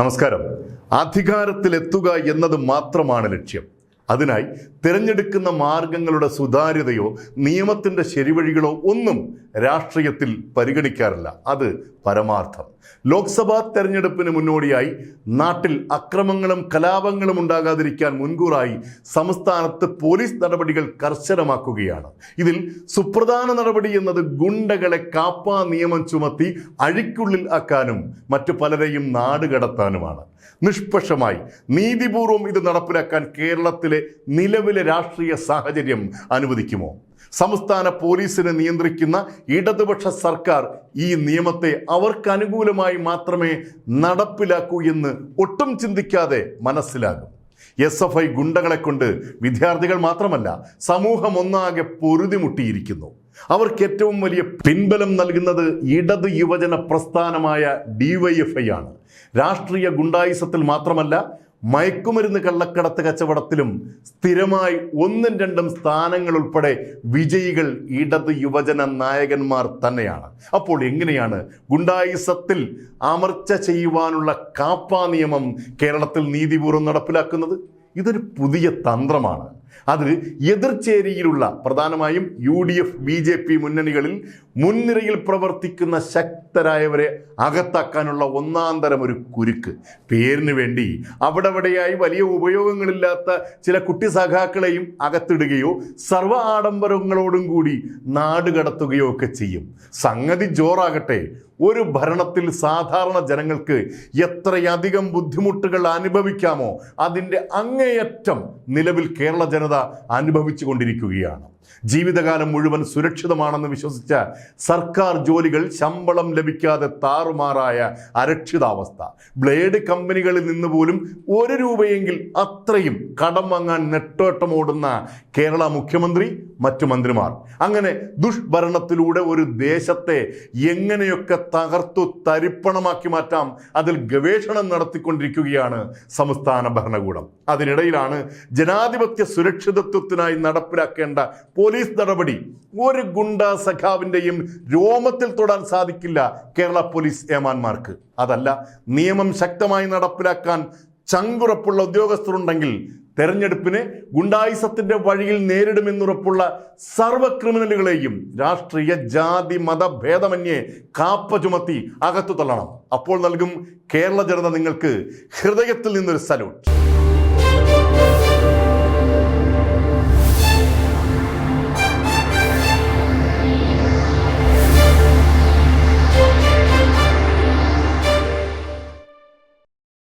നമസ്കാരം. അധികാരത്തിലെത്തുക എന്നത് മാത്രമാണ് ലക്ഷ്യം. അതിനായി തിരഞ്ഞെടുക്കുന്ന മാർഗങ്ങളുടെ സുതാര്യതയോ നിയമത്തിന്റെ ശരിവഴികളോ ഒന്നും രാഷ്ട്രീയത്തിൽ പരിഗണിക്കാറില്ല. അത് പരമാർത്ഥം. ലോക്സഭാ തെരഞ്ഞെടുപ്പിന് മുന്നോടിയായി നാട്ടിൽ അക്രമങ്ങളും കലാപങ്ങളും ഉണ്ടാകാതിരിക്കാൻ മുൻകൂറായി സംസ്ഥാനത്ത് പോലീസ് നടപടികൾ കർശനമാക്കുകയാണ്. ഇതിൽ സുപ്രധാന നടപടി എന്നത് ഗുണ്ടകളെ കാപ്പാ നിയമം ചുമത്തി അഴിക്കുള്ളിൽ ആക്കാനും മറ്റു പലരെയും നാടുകടത്താനുമാണ്. നിഷ്പക്ഷമായി നീതിപൂർവം ഇത് നടപ്പിലാക്കാൻ കേരളത്തിലെ നിലവിലെ രാഷ്ട്രീയ സാഹചര്യം അനുവദിക്കുമോ? സംസ്ഥാന പോലീസിനെ നിയന്ത്രിക്കുന്ന ഇടതുപക്ഷ സർക്കാർ ഈ നിയമത്തെ അവർക്ക് അനുകൂലമായി മാത്രമേ നടപ്പിലാക്കൂ എന്ന് ഒട്ടും ചിന്തിക്കാതെ മനസ്സിലാകും. എസ് എഫ് ഐ ഗുണ്ടകളെ കൊണ്ട് വിദ്യാർത്ഥികൾ മാത്രമല്ല സമൂഹം ഒന്നാകെ പൊറുതിമുട്ടിയിരിക്കുന്നു അവർക്ക് ഏറ്റവും വലിയ പിൻബലം നൽകുന്നത് ഇടത് യുവജന പ്രസ്ഥാനമായ ഡിവൈഎഫ്ഐ ആണ്. രാഷ്ട്രീയ ഗുണ്ടായിസത്തിൽ മാത്രമല്ല മയക്കുമരുന്ന് കള്ളക്കടത്ത് കച്ചവടത്തിലും സ്ഥിരമായി ഒന്നും രണ്ടും സ്ഥാനങ്ങൾ ഉൾപ്പെടെ വിജയികൾ ഇടത് യുവജന നായകന്മാർ തന്നെയാണ്. അപ്പോൾ എങ്ങനെയാണ് ഗുണ്ടായിസത്തിൽ അമർച്ച ചെയ്യുവാനുള്ള കാപ്പാ നിയമം കേരളത്തിൽ നീതിപൂർവം നടപ്പിലാക്കുന്നത്? ഇതൊരു പുതിയ തന്ത്രമാണ്. അത് എതിർചേരിയിലുള്ള പ്രധാനമായും U D F B J P മുന്നണികളിൽ മുൻനിരയിൽ പ്രവർത്തിക്കുന്ന ശക്തരായവരെ അകത്താക്കാനുള്ള ഒന്നാം തരം ഒരു കുരുക്ക്. പേരിന് വേണ്ടി അവിടെവിടെയായി വലിയ ഉപയോഗങ്ങളില്ലാത്ത ചില കുട്ടി സഖാക്കളെയും അകത്തിടുകയോ സർവ ആഡംബരങ്ങളോടും കൂടി നാട് കടത്തുകയോ ഒക്കെ ചെയ്യും. സംഗതി ജോറാകട്ടെ. ഒരു ഭരണത്തിൽ സാധാരണ ജനങ്ങൾക്ക് എത്രയധികം ബുദ്ധിമുട്ടുകൾ അനുഭവിക്കാമോ? അതിന്റെ അങ്ങേയറ്റം നിലവിൽ കേരള ജനത അനുഭവിച്ചു കൊണ്ടിരിക്കുകയാണ്. ജീവിതകാലം മുഴുവൻ സുരക്ഷിതമാണെന്ന് വിശ്വസിച്ച സർക്കാർ ജോലികൾ ശമ്പളം ലഭിക്കാതെ താറുമാറായ അരക്ഷിതാവസ്ഥ. ബ്ലേഡ് കമ്പനികളിൽ നിന്ന് പോലും ഒരു രൂപയെങ്കിൽ അത്രയും കടം വാങ്ങാൻ നെട്ടോട്ടമോടുന്ന കേരള മുഖ്യമന്ത്രി മറ്റു മന്ത്രിമാർ. അങ്ങനെ ദുഷ്ഭരണത്തിലൂടെ ഒരു ദേശത്തെ എങ്ങനെയൊക്കെ തകർത്തു തരിപ്പണമാക്കി മാറ്റാം അതിൽ ഗവേഷണം നടത്തിക്കൊണ്ടിരിക്കുകയാണ് സംസ്ഥാന ഭരണകൂടം. അതിനിടയിലാണ് ജനാധിപത്യ സുരക്ഷിതത്വത്തിനായി നടപ്പിലാക്കേണ്ട പോലീസ് നടപടി ഒരു ഗുണ്ട സഖാവിന്റെയും രോമത്തിൽ തൊടാൻ സാധിക്കില്ല കേരള പോലീസ് ഏമാന്മാർക്ക്. അതല്ല നിയമം ശക്തമായി നടപ്പിലാക്കാൻ ചങ്കുറപ്പുള്ള ഉദ്യോഗസ്ഥരുണ്ടെങ്കിൽ തെരഞ്ഞെടുപ്പിനെ ഗുണ്ടായിസത്തിന്റെ വഴിയിൽ നേരിടുമെന്നുറപ്പുള്ള സർവ ക്രിമിനലുകളെയും രാഷ്ട്രീയ ജാതി മത ഭേദമന്യേ കാപ്പ ചുമത്തി അകത്തു തള്ളണം. അപ്പോൾ നൽകും കേരള ജനത നിങ്ങൾക്ക് ഹൃദയത്തിൽ നിന്നൊരു സല്യൂട്ട്.